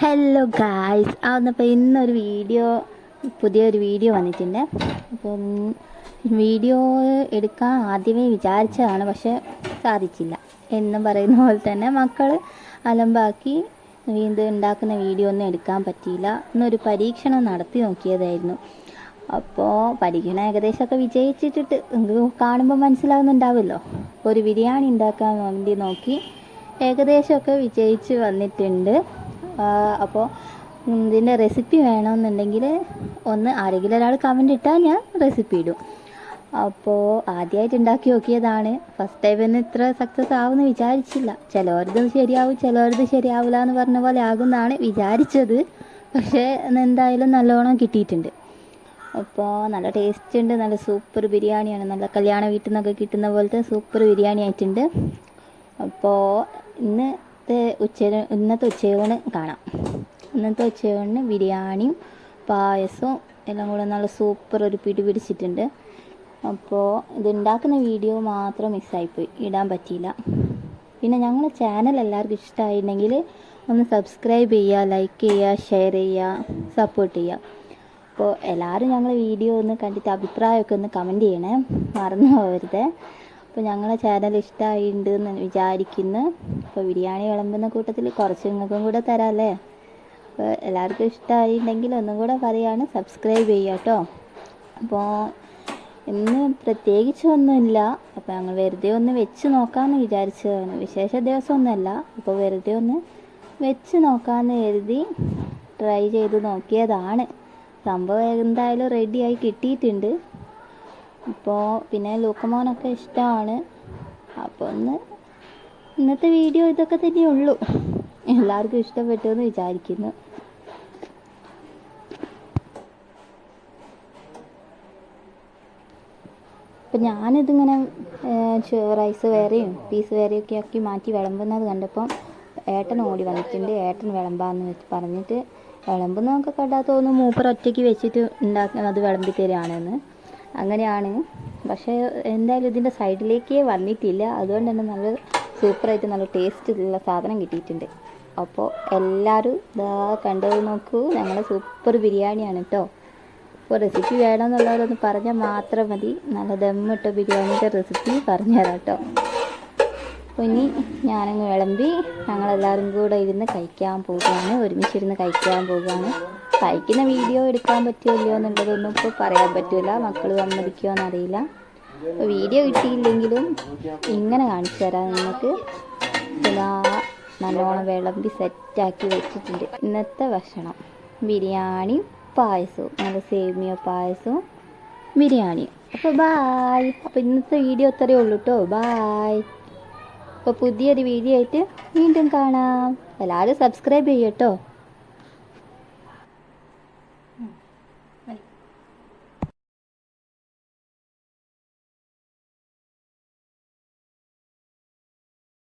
Hello guys ആ എന്നപ്പോൾ ഇന്നൊരു video പുതിയൊരു വീഡിയോ വന്നിട്ടുണ്ട്. അപ്പം വീഡിയോ എടുക്കാൻ ആദ്യമേ വിചാരിച്ചതാണ് പക്ഷെ സാധിച്ചില്ല. എന്നും പറയുന്ന പോലെ തന്നെ മക്കൾ അലമ്പാക്കി വീണ്ടും ഉണ്ടാക്കുന്ന വീഡിയോ ഒന്നും എടുക്കാൻ പറ്റിയില്ല. ഇന്നൊരു പരീക്ഷണം നടത്തി നോക്കിയതായിരുന്നു. അപ്പോൾ പരീക്ഷണം ഏകദേശമൊക്കെ വിജയിച്ചിട്ടിട്ട് കാണുമ്പോൾ മനസ്സിലാവുന്നുണ്ടാവുമല്ലോ. ഒരു ബിരിയാണി ഉണ്ടാക്കാൻ വേണ്ടി നോക്കി ഏകദേശമൊക്കെ വിജയിച്ച് വന്നിട്ടുണ്ട്. അപ്പോൾ ഇതിന്റെ റെസിപ്പി വേണമെന്നുണ്ടെങ്കിൽ ഒന്ന് ആരെങ്കിലും ഒരാൾ കമന്റ് ഇട്ടാൽ ഞാൻ റെസിപ്പി ഇടും. അപ്പോൾ ആദ്യമായിട്ട് ഉണ്ടാക്കി നോക്കിയതാണ്. ഫസ്റ്റ് ടൈം തന്നെ ഇത്ര സക്സസ് ആവുമെന്ന് വിചാരിച്ചില്ല. ചിലവരത് ശരിയാവും ചിലവരത് ശരിയാവില്ല എന്ന് പറഞ്ഞ പോലെ ആകുമെന്നാണ് വിചാരിച്ചത്. പക്ഷേ എന്തായാലും നല്ലോണം കിട്ടിയിട്ടുണ്ട്. അപ്പോൾ നല്ല ടേസ്റ്റ് ഉണ്ട് നല്ല സൂപ്പർ ബിരിയാണിയാണ്. നല്ല കല്യാണ വീട്ടിൽ നിന്നൊക്കെ കിട്ടുന്ന പോലത്തെ സൂപ്പർ ബിരിയാണി ആയിട്ടുണ്ട് അപ്പോൾ ഇന്നത്തെ ഉച്ച ഇന്നത്തെ ഉച്ചയൂണ് കാണാം. ഇന്നത്തെ ഉച്ചയൂണിന് ബിരിയാണിയും പായസവും എല്ലാം കൂടെ നല്ല സൂപ്പർ ഒരു പിടി പിടിച്ചിട്ടുണ്ട്. അപ്പോൾ ഇത് ഉണ്ടാക്കുന്ന വീഡിയോ മാത്രം മിസ്സായിപ്പോയി. ഇടാൻ പറ്റിയില്ല. പിന്നെ ഞങ്ങളുടെ ചാനൽ എല്ലാവർക്കും ഇഷ്ടമായിട്ടുണ്ടെങ്കിൽ ഒന്ന് സബ്സ്ക്രൈബ് ചെയ്യുക ലൈക്ക് ചെയ്യുക ഷെയർ ചെയ്യുക സപ്പോർട്ട് ചെയ്യുക. അപ്പോൾ എല്ലാവരും ഞങ്ങൾ വീഡിയോ ഒന്ന് കണ്ടിട്ട് അഭിപ്രായമൊക്കെ ഒന്ന് കമന്റ് ചെയ്യണേ. മറന്നു പോകരുത്. അപ്പോൾ ഞങ്ങളെ ചാനൽ ഇഷ്ടമായിട്ടുണ്ട് എന്ന് വിചാരിക്കുന്നു. അപ്പോൾ ബിരിയാണി വിളമ്പുന്ന കൂട്ടത്തിൽ കുറച്ച് നിങ്ങൾക്കും കൂടെ തരാമല്ലേ അപ്പോൾ എല്ലാവർക്കും ഇഷ്ടമായിട്ടുണ്ടെങ്കിൽ ഒന്നും കൂടെ പറയാണ് സബ്സ്ക്രൈബ് ചെയ്യുക കേട്ടോ അപ്പോൾ ഇന്ന് പ്രത്യേകിച്ചൊന്നുമില്ല. അപ്പോൾ ഞങ്ങൾ വെറുതെ ഒന്ന് വെച്ച് നോക്കാമെന്ന് വിചാരിച്ചതാണ്. വിശേഷ ദിവസമൊന്നുമല്ല. അപ്പോൾ വെറുതെ ഒന്ന് വെച്ച് നോക്കാമെന്ന് കരുതി ട്രൈ ചെയ്ത് നോക്കിയതാണ്. സംഭവം എന്തായാലും റെഡിയായി കിട്ടിയിട്ടുണ്ട്. ഇപ്പോൾ പിന്നെ ലൂക്കമോനൊക്കെ ഇഷ്ടമാണ് അപ്പോൾ ഒന്ന് ഇന്നത്തെ വീഡിയോ ഇതൊക്കെ തന്നെ ഉള്ളൂ. എല്ലാവർക്കും ഇഷ്ടപ്പെട്ടു എന്ന് വിചാരിക്കുന്നു. അപ്പം ഞാനിതിങ്ങനെ റൈസ് വേറെയും പീസ് വേറെയും ഒക്കെ ആക്കി മാറ്റി വിളമ്പുന്നത് കണ്ടപ്പോൾ ഏട്ടൻ ഓടി വന്നിട്ടുണ്ട്. ഏട്ടൻ വിളമ്പാന്ന് വെച്ച് പറഞ്ഞിട്ട് വിളമ്പുന്നതൊക്കെ കണ്ടാൽ തോന്നും മൂപ്പർ ഒറ്റയ്ക്ക് വെച്ചിട്ട് ഉണ്ടാക്കുന്നത് വിളമ്പി തരികയാണെന്ന് അങ്ങനെയാണ്. പക്ഷേ എന്തായാലും ഇതിന്റെ സൈഡിലേക്ക് വന്നിട്ടില്ല. അതുകൊണ്ട് തന്നെ നല്ല സൂപ്പറായിട്ട് നല്ല ടേസ്റ്റ് ഉള്ള സാധനം കിട്ടിയിട്ടുണ്ട്. അപ്പോൾ എല്ലാവരും ഇതാ കണ്ടത് നോക്കൂ. ഞങ്ങളുടെ സൂപ്പർ ബിരിയാണിയാണ് കേട്ടോ അപ്പോൾ റെസിപ്പി വേണമെന്നുള്ളവരൊന്ന് പറഞ്ഞാൽ മാത്രം മതി. നല്ല ദമ്മിട്ട ബിരിയാണിയുടെ റെസിപ്പി പറഞ്ഞു തരാം കേട്ടോ അപ്പോൾ ഇനി ഞാനങ്ങ് വിളമ്പി ഞങ്ങളെല്ലാവരും കൂടെ ഇരുന്ന് കഴിക്കാൻ പോവുകയാണ്. ഒരുമിച്ചിരുന്ന് കഴിക്കാൻ പോവുകയാണ്. കഴിക്കുന്ന വീഡിയോ എടുക്കാൻ പറ്റുമല്ലോ എന്നുള്ളതൊന്നും ഇപ്പോൾ പറയാൻ പറ്റില്ല മക്കൾ സമ്മതിക്കുമോ എന്നറിയില്ല വീഡിയോ കിട്ടിയില്ലെങ്കിലും ഇങ്ങനെ കാണിച്ചു തരാം. നിങ്ങൾക്ക് ഇതാ നല്ലോണം വിളമ്പി സെറ്റാക്കി വെച്ചിട്ടുണ്ട്. ഇന്നത്തെ ഭക്ഷണം. ബിരിയാണി പായസവും. നല്ല സേമിയ പായസവും ബിരിയാണി അപ്പോൾ ബായ് അപ്പോൾ ഇന്നത്തെ വീഡിയോ ഇത്രയേ ഉള്ളൂ കേട്ടോ ബായ് അപ്പോൾ പുതിയൊരു വീഡിയോ ആയിട്ട് വീണ്ടും കാണാം. എല്ലാവരും സബ്സ്ക്രൈബ് ചെയ്യട്ടോ